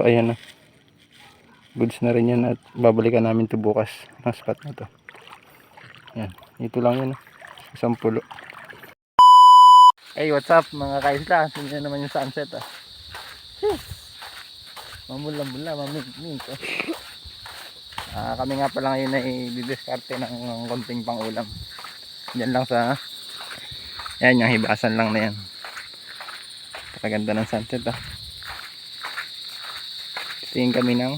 So, ayan na. Goods na rin yan at babalikan namin to bukas ng spot na to. Yan. Ito lang ah. Isang pulo. Hey, what's up mga kaisla? Tingnan naman yung sunset ah. Mamula-mula, mamig-mig. Oh. Ah, kami nga pala ngayon ay didiskarte ng, ng konting pangulam. Diyan lang sa yan yung hibasan lang na yan. Kaganda ng sunset ah. Tingin kami ng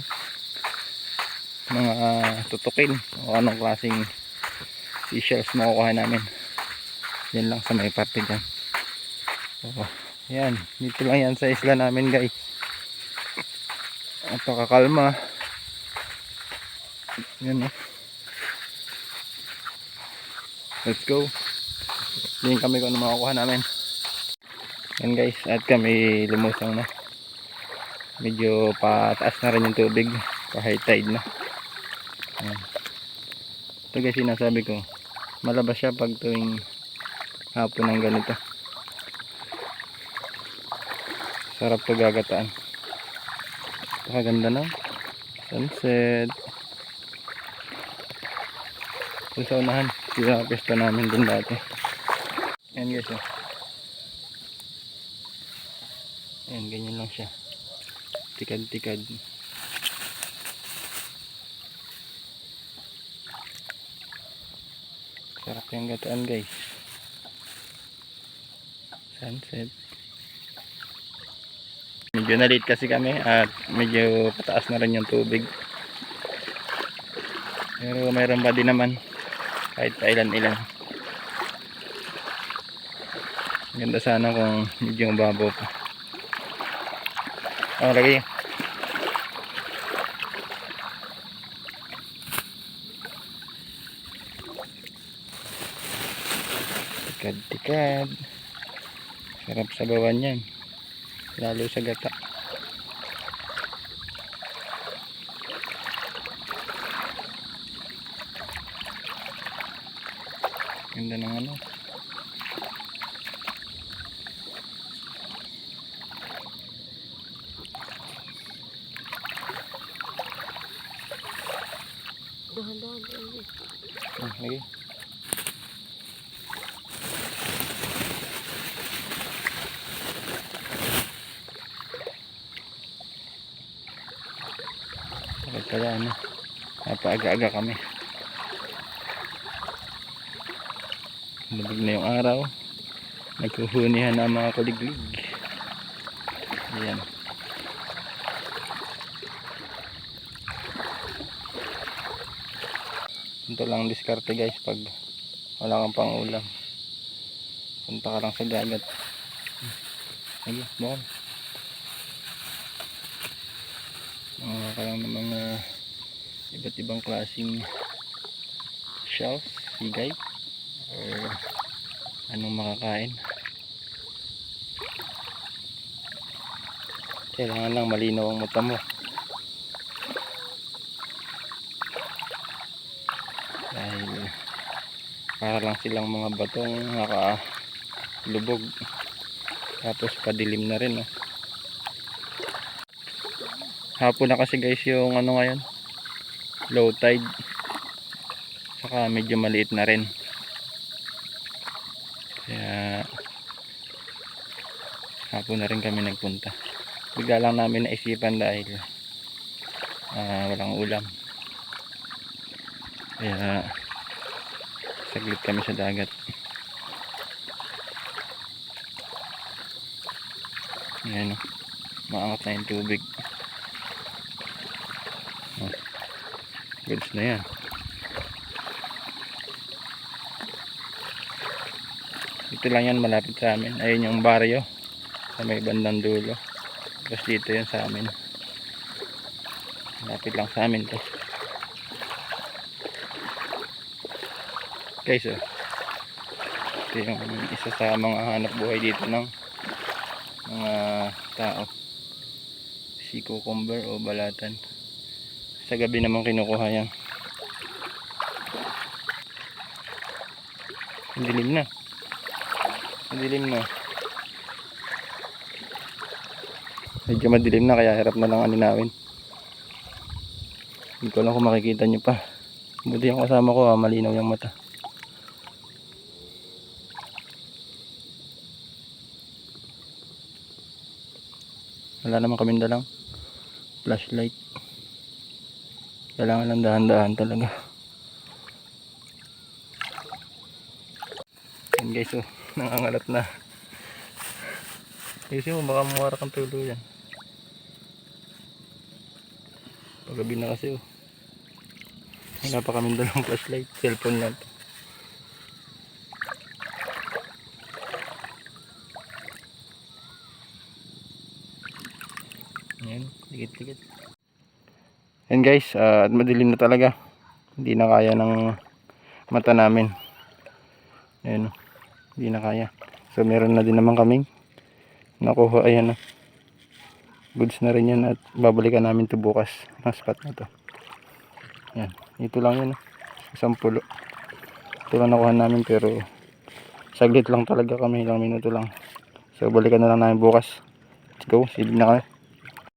mga tutukin o anong klaseng seashells makukuha namin. Yan lang sa may parte dyan. So, yan. Dito lang yan sa isla namin guys. At kakalma. Yan oh. Let's go. Tingin kami kung ano makukuha namin. Yan guys. At kami lumusong na. Medyo pataas na rin yung tubig. Pa high tide na. Yan. Ito guys sinasabi ko. Malabas siya pag tuwing hapon ng ganito. Sarap to gagataan. Pakaganda na. Sunset. Doon sa unahan. Pinaka-pesta namin doon dati. Yan guys oh. Ayan, ganyan lang siya. Tikad-tikad. Sarap yung gataan guys. Sunset. Medyo na-late kasi kami at medyo pataas na rin yung tubig. Pero mayroon pa din naman kahit pa ilan-ilan. Ganda sana kung medyo mababaw pa. Oh, lagi. Tikad-tikad. Sarap sa bawan yan. Lalo sa gata. Ganda ng ano. Ah, lagi. Pala ano? Napaaga-aga kami. Lubog na yung araw. Nagkuhunihan na mga kuliglig. Ayan. Ito lang diskarte guys pag wala kang pang ulam. Punta ka lang sa dagat. Sige, doon. Lang ng mga iba't ibang klaseng shells, higay, or anong makakain. Kailangan lang malinaw ang mata mo. Dahil para lang silang mga batong nakalubog. Tapos padilim na rin. Oh. Hapon na kasi guys yung ano ngayon. Low tide. Saka medyo maliit na rin. Kaya hapon na rin kami nagpunta. Bigla lang namin naisipan dahil ah, walang ulam. Kaya saglit kami sa dagat. Ayan o. Maangat na yung tubig. Goods na yan. Ito lang yan malapit sa amin. Ayun yung baryo. Sa may bandang dulo. Tapos dito yan sa amin. Malapit lang sa amin to. Guys oh. Ito yung isa sa mga hanap buhay dito ng mga tao. Si cucumber o balatan. Sa gabi naman kinukuha yan. Dilim na. Dilim na. Medyo madilim na kaya hirap na lang aninawin. Hindi ko lang kung makikita nyo pa. Buti yung kasama ko ah, malinaw yung mata. Wala naman kami dalang flashlight. Kailangan lang dahan-dahan talaga. Yan guys oh, nangangalat na. Kasi mo baka mawara kang tulo yan. Paggabi na kasi oh. Wala pa kami dalang flashlight. Cellphone lang to. Ayan, dikit-dikit. Yan guys, ah, at madilim na talaga. Hindi na kaya ng mata namin. Ayan, oh. hindi na kaya. So meron na din naman kaming nakuha. Ayan na. Goods na rin yan at babalikan namin to bukas ang spot na to. Yan, ito lang yun. oh. Isang pulo. Ito lang nakuha namin pero saglit lang talaga kami, ilang minuto lang. So balikan na lang namin bukas. Let's go, silip na kami.